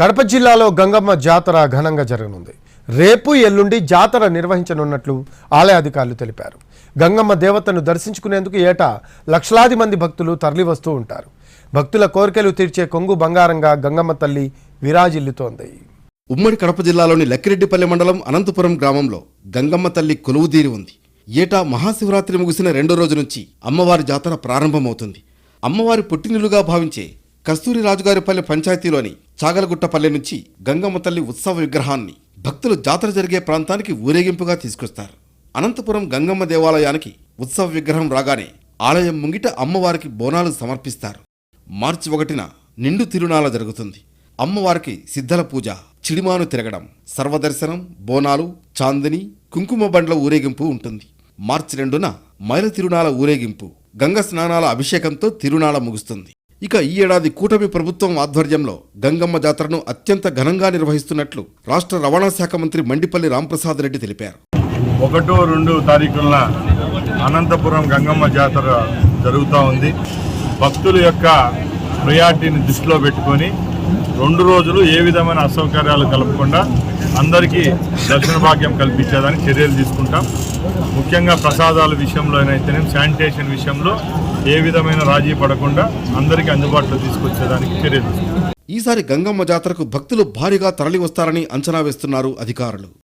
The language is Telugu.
కడప జిల్లాలో గంగమ్మ జాతర ఘనంగా జరగనుంది. రేపు ఎల్లుండి జాతర నిర్వహించనున్నట్లు ఆలయ అధికారులు తెలిపారు. గంగమ్మ దేవతను దర్శించుకునేందుకు ఏటా లక్షలాది మంది భక్తులు తరలివస్తూ ఉంటారు. భక్తుల కోరికలు తీర్చే కొంగు బంగారంగా గంగమ్మ తల్లి విరాజిల్లుతోంది. ఉమ్మడి కడప జిల్లాలోని లక్కిరెడ్డిపల్లి మండలం అనంతపురం గ్రామంలో గంగమ్మ తల్లి కొలువుదీరి ఉంది. ఏటా మహాశివరాత్రి ముగిసిన రెండో రోజు నుంచి అమ్మవారి జాతర ప్రారంభమవుతుంది. అమ్మవారి పుట్టినిల్లుగా భావించే కస్తూరి రాజుగారిపల్లి పంచాయతీలోని చాగలగుట్టపల్లె నుంచి గంగమ్మ తల్లి ఉత్సవ విగ్రహాన్ని భక్తులు జాతర జరిగే ప్రాంతానికి ఊరేగింపుగా తీసుకొస్తారు. అనంతపురం గంగమ్మ దేవాలయానికి ఉత్సవ విగ్రహం రాగానే ఆలయం ముంగిట అమ్మవారికి బోనాలు సమర్పిస్తారు. మార్చి ఒకటిన నిండు తిరునాళ జరుగుతుంది. అమ్మవారికి సిద్ధల పూజ చిడిమాను తిరగడం సర్వదర్శనం బోనాలు చాందిని కుంకుమ బండ్ల ఊరేగింపు ఉంటుంది. మార్చి రెండున మైల తిరునాళ ఊరేగింపు గంగ స్నానాల అభిషేకంతో తిరునాళ ముగుస్తుంది. ఇక ఈ ఏడాది కూటమి ప్రభుత్వం ఆధ్వర్యంలో గంగమ్మ జాతరను అత్యంత ఘనంగా నిర్వహిస్తున్నట్లు రాష్ట్ర రవాణా శాఖ మంత్రి మండిపల్లి రాంప్రసాద్ రెడ్డి తెలిపారు. ఒకటో రెండు తారీఖున అనంతపురం గంగమ్మ జాతర జరుగుతూ ఉంది. భక్తుల యొక్క ప్రయారిటీని దృష్టిలో పెట్టుకొని రెండు రోజులు ఏ విధమైన అసౌకర్యాలు కలపకుండా అందరికీ దర్శన భాగ్యం కల్పించేదానికి చర్యలు తీసుకుంటాం. ముఖ్యంగా ప్రసాదాల విషయంలోనైతేనేం శానిటేషన్ విషయంలో ఏ విధమైన రాజీ పడకుండా అందరికీ అందుబాటులో తీసుకొచ్చేదానికి చర్యలు తీసుకుంటాం. ఈసారి గంగమ్మ జాతరకు భక్తులు భారీగా తరలి వస్తారని అంచనా వేస్తున్నారు అధికారులు.